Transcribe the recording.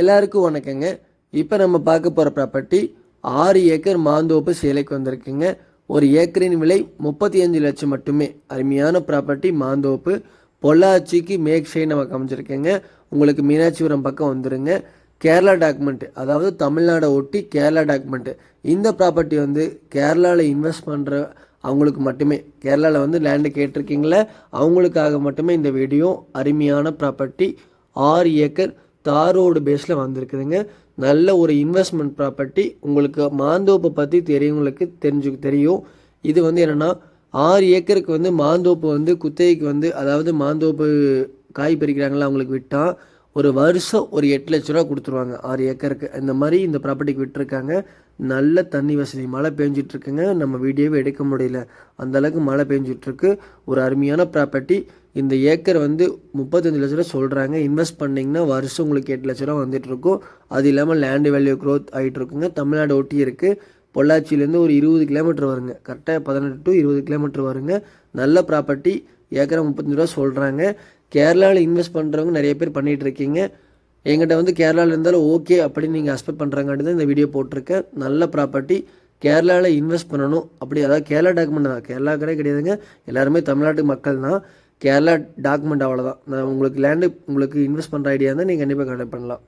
எல்லாருக்கும் வணக்கங்க. இப்போ நம்ம பார்க்க போகிற ப்ராப்பர்ட்டி ஆறு ஏக்கர் மாந்தோப்பு சேலைக்கு வந்திருக்குங்க. ஒரு ஏக்கரின் விலை முப்பத்தி அஞ்சு லட்சம் மட்டுமே. அருமையான ப்ராப்பர்ட்டி மாந்தோப்பு. பொள்ளாச்சிக்கு மேக் சைடு நமக்கு அமைஞ்சிருக்கேங்க உங்களுக்கு மீனாட்சிபுரம் பக்கம் வந்துருங்க. கேரளா டாக்குமெண்ட் அதாவது தமிழ்நாடை ஒட்டி கேரளா டாக்குமெண்ட்டு இந்த ப்ராப்பர்ட்டி வந்து கேரளாவில் இன்வெஸ்ட் பண்ணுற அவங்களுக்கு மட்டுமே. கேரளாவில் வந்து லேண்டு கேட்டிருக்கீங்களே அவங்களுக்காக மட்டுமே இந்த வீடியோ அருமையான ப்ராப்பர்ட்டி ஆறு ஏக்கர் தார் ரோடு பேஸில் வந்திருக்குதுங்க. நல்ல ஒரு இன்வெஸ்ட்மெண்ட் ப்ராப்பர்ட்டி உங்களுக்கு மாந்தோப்பை பற்றி தெரியவங்களுக்கு தெரிஞ்சு தெரியும். இது வந்து என்னென்னா ஆறு ஏக்கருக்கு வந்து மாந்தோப்பு வந்து குத்தகைக்கு வந்து அதாவது மாந்தோப்பு காய் பறிக்கிறாங்களா அவங்களுக்கு விட்டால் ஒரு வருஷம் ஒரு எட்டு லட்ச ரூபா கொடுத்துருவாங்க ஆறு ஏக்கருக்கு. இந்த மாதிரி இந்த ப்ராப்பர்ட்டிக்கு விட்டுருக்காங்க. நல்ல தண்ணி வசதி மழை பெஞ்சிட்ருக்குங்க. நம்ம வீடியோவே எடுக்க முடியல. அந்த அளவுக்கு மழை பெஞ்சிட்ருக்கு. ஒரு அருமையான ப்ராப்பர்ட்டி இந்த ஏக்கர் வந்து முப்பத்தஞ்சு லட்ச ரூபா சொல்கிறாங்க இன்வெஸ்ட் பண்ணிங்கன்னா வருஷம் உங்களுக்கு எட்டு லட்ச ரூபா வந்துட்டுருக்கும் அது இல்லாமல் லேண்டு வேல்யூ க்ரோத் ஆகிட்டு இருக்குங்க. தமிழ்நாடு ஒட்டி இருக்குது பொள்ளாச்சியிலேருந்து ஒரு இருபது கிலோமீட்டர் வருங்க. கரெக்டாக பதினெட்டு டு இருபது கிலோமீட்டர் வருங்க. நல்ல ப்ராப்பர்ட்டி ஏக்கரை முப்பத்தஞ்சு ரூபா சொல்கிறாங்க கேரளாவில் இன்வெஸ்ட் பண்ணுறவங்க நிறைய பேர் பண்ணிகிட்டு இருக்கீங்க. எங்கிட்ட வந்து கேரளாவில் இருந்தாலும் ஓகே அப்படின்னு நீங்கள் எக்ஸ்பெக்ட் பண்ணுறாங்காட்டி தான் இந்த வீடியோ போட்டிருக்கேன். நல்ல ப்ராப்பர்ட்டி கேரளாவில் இன்வெஸ்ட் பண்ணணும். அப்படி அதாவது கேரளா டாக்குமெண்ட் தான். கேரளா கடை கிடையாதுங்க. எல்லாருமே தமிழ்நாட்டு மக்கள் தான் கேரளா டாக்குமெண்ட் அவ்வளோதான் நான் உங்களுக்கு லேண்டு உங்களுக்கு இன்வெஸ்ட் பண்ணுற ஐடியா இருந்தால் நீங்கள் கண்டிப்பாக கான்டாக்ட் பண்ணலாம்.